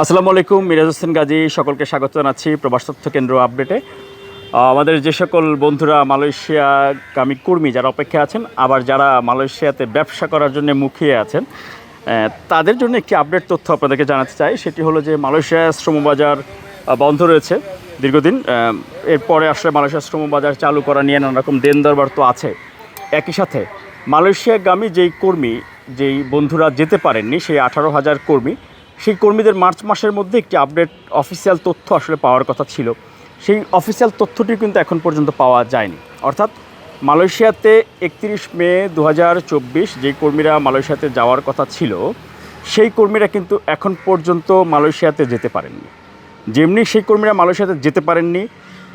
আসসালামু আলাইকুম, মিরাজ হোসেন গাজী, সকলকে স্বাগত জানাচ্ছি প্রবাস তথ্য কেন্দ্র আপডেটে। আমাদের যে সকল বন্ধুরা মালয়েশিয়া মালয়েশিয়াগামী কর্মী যারা অপেক্ষা আছেন, আবার যারা মালয়েশিয়াতে ব্যবসা করার জন্য মুখিয়ে আছেন তাদের জন্য একটি আপডেট তথ্য আপনাদেরকে জানাতে চাই। সেটি হলো যে মালয়েশিয়া শ্রমবাজার বন্ধ রয়েছে দীর্ঘদিন। এরপরে আসলে মালয়েশিয়া শ্রমবাজার চালু করা নিয়ে নানা রকম দেন দরবার তো আছে। একই সাথে মালয়েশিয়াগামী যেই কর্মী, যেই বন্ধুরা যেতে পারেননি, সেই আঠারো হাজার কর্মী সেই কর্মীদের মার্চ মাসের মধ্যে একটি আপডেট অফিসিয়াল তথ্য আসলে পাওয়ার কথা ছিল। সেই অফিসিয়াল তথ্যটি কিন্তু এখন পর্যন্ত পাওয়া যায়নি। অর্থাৎ মালয়েশিয়াতে একত্রিশ মে দু যেই কর্মীরা মালয়েশিয়াতে যাওয়ার কথা ছিল, সেই কর্মীরা কিন্তু এখন পর্যন্ত মালয়েশিয়াতে যেতে পারেননি। যেমনি সেই কর্মীরা মালয়েশিয়াতে যেতে পারেননি,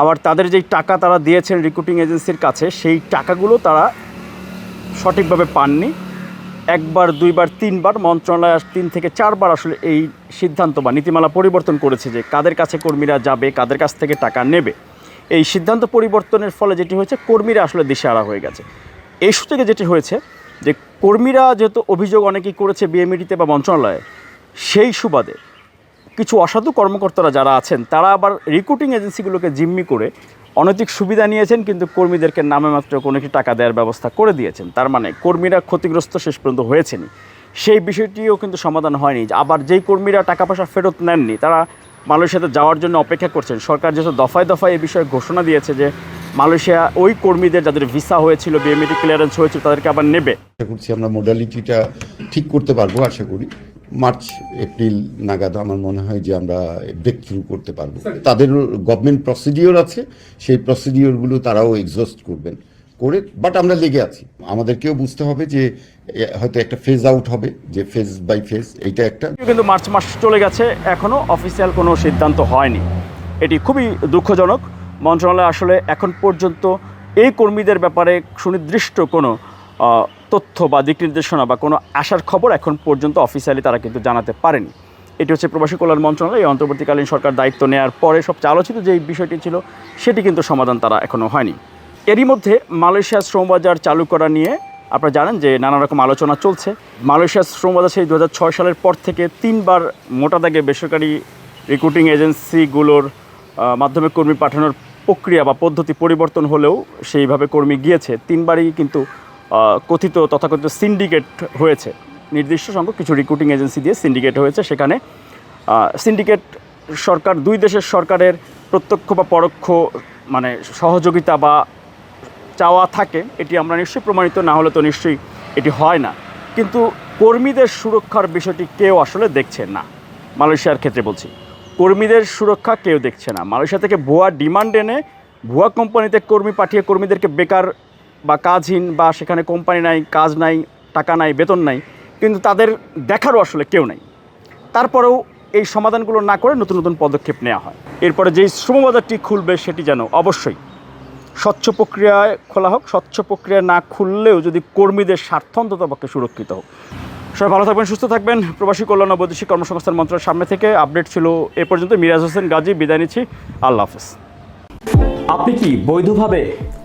আবার তাদের যেই টাকা তারা দিয়েছেন রিক্রুটিং এজেন্সির কাছে, সেই টাকাগুলো তারা সঠিকভাবে পাননি। একবার, দুইবার, তিনবার মন্ত্রণালয় তিন থেকে চারবার আসলে এই সিদ্ধান্ত বা নীতিমালা পরিবর্তন করেছে যে কাদের কাছে কর্মীরা যাবে, কাদের কাছ থেকে টাকা নেবে। এই সিদ্ধান্ত পরিবর্তনের ফলে যেটি হয়েছে, কর্মীরা আসলে দিশেহারা হয়ে গেছে। এই সূত্রে যেটি হয়েছে, যে কর্মীরা যেহেতু অভিযোগ অনেকেই করেছে বিএমইডিতে বা মন্ত্রণালয়ে, সেই সুবাদে কিছু অসাধু কর্মকর্তারা যারা আছেন, তারা আবার রিক্রুটিং এজেন্সিগুলোকে জিম্মি করে অনৈতিক সুবিধা নিয়েছেন, কিন্তু কর্মীদেরকে নামে মাত্র কোনো একটি টাকা দেওয়ার ব্যবস্থা করে দিয়েছেন। তার মানে কর্মীরা ক্ষতিগ্রস্ত শেষ পর্যন্ত হয়েছেনই। সেই বিষয়টিও কিন্তু সমাধান হয়নি। আবার যেই কর্মীরা টাকা পয়সা ফেরত নেননি, তারা মালয়েশিয়াতে যাওয়ার জন্য অপেক্ষা করছেন। সরকার যেহেতু দফায় দফায় এই বিষয়ে ঘোষণা দিয়েছে যে মালয়েশিয়া ওই কর্মীদের যাদের ভিসা হয়েছিল বিএমইটি ক্লিয়ারেন্স হয়েছিল, তাদেরকে আবার নেবে। আশা করছি আমরা মোডালিটিটা ঠিক করতে পারব, আশা করি। মার্চ এপ্রিল নাগাদ আমার মনে হয় যে আমরা ব্রেক থ্রু করতে পারব। তাদের গভর্নমেন্ট প্রসিডিওর আছে সেই প্রসিডিওরগুলো তারাও এক্সস্ট করবেন করে বাট আমরা লেগে আছি। আমাদেরকেও বুঝতে হবে যে হয়তো একটা ফেজ আউট হবে যে ফেজ বাই ফেজ এইটা একটা। কিন্তু মার্চ মাস চলে গেছে এখনও অফিসিয়াল কোনো সিদ্ধান্ত হয়নি। এটি খুবই দুঃখজনক। মন্ত্রণালয় আসলে এখন পর্যন্ত এই কর্মীদের ব্যাপারে সুনির্দিষ্ট কোনো তথ্য বা দিক নির্দেশনা বা কোনো আসার খবর এখন পর্যন্ত অফিসিয়ালি তারা কিন্তু জানাতে পারেনি। এটি হচ্ছে প্রবাসী কল্যাণ মন্ত্রণালয়, এই অন্তর্বর্তীকালীন সরকার দায়িত্ব নেওয়ার পরে সবচেয়ে আলোচিত যে বিষয়টি ছিল, সেটি কিন্তু সমাধান তারা এখনও হয়নি। এরই মধ্যে মালয়েশিয়ার শ্রমবাজার চালু করা নিয়ে আপনারা জানেন যে নানা রকম আলোচনা চলছে। মালয়েশিয়ার শ্রমবাজার সেই দু হাজার ছয় সালের পর থেকে তিনবার মোটা দাগে বেসরকারি রিক্রুটিং এজেন্সিগুলোর মাধ্যমে কর্মী পাঠানোর প্রক্রিয়া বা পদ্ধতি পরিবর্তন হলেও সেইভাবে কর্মী গিয়েছে। তিনবারই কিন্তু কথিত তথাকথিত সিন্ডিকেট হয়েছে। নির্দিষ্ট সংখ্যক কিছু রিক্রুটিং এজেন্সি দিয়ে সিন্ডিকেট হয়েছে। সেখানে সিন্ডিকেট সরকার, দুই দেশের সরকারের প্রত্যক্ষ বা পরোক্ষ মানে সহযোগিতা বা চাওয়া থাকে, এটি আমরা নিশ্চয়ই প্রমাণিত, না হলে তো নিশ্চয়ই এটি হয় না। কিন্তু কর্মীদের সুরক্ষার বিষয়টি কেউ আসলে দেখছে না, মালয়েশিয়ার ক্ষেত্রে বলছি। কর্মীদের সুরক্ষা কেউ দেখছে না। মালয়েশিয়া থেকে ভুয়া ডিমান্ড এনে ভুয়া কোম্পানিতে কর্মী পাঠিয়ে কর্মীদেরকে বেকার বা কাজহীন বা সেখানে কোম্পানি নাই, কাজ নাই, টাকা নাই, বেতন নাই, কিন্তু তাদের দেখারও আসলে কেউ নাই। তারপরেও এই সমাধানগুলো না করে নতুন নতুন পদক্ষেপ নেওয়া হয়। এরপরে যেই শ্রমবাজারটি খুলবে সেটি যেন অবশ্যই স্বচ্ছ প্রক্রিয়ায় খোলা হোক, স্বচ্ছ প্রক্রিয়া না খুললেও যদি কর্মীদের স্বার্থ অন্তত পক্ষে সুরক্ষিত হোক। সবাই ভালো থাকবেন, সুস্থ থাকবেন। প্রবাসী কল্যাণ ও বৈদেশিক কর্মসংস্থান মন্ত্রণালয়ের সামনে থেকে আপডেট ছিল এ পর্যন্ত। মিরাজ হোসেন গাজী, বিদায় নিচ্ছি। আল্লাহ হাফেজ। আপনি কি বৈধভাবে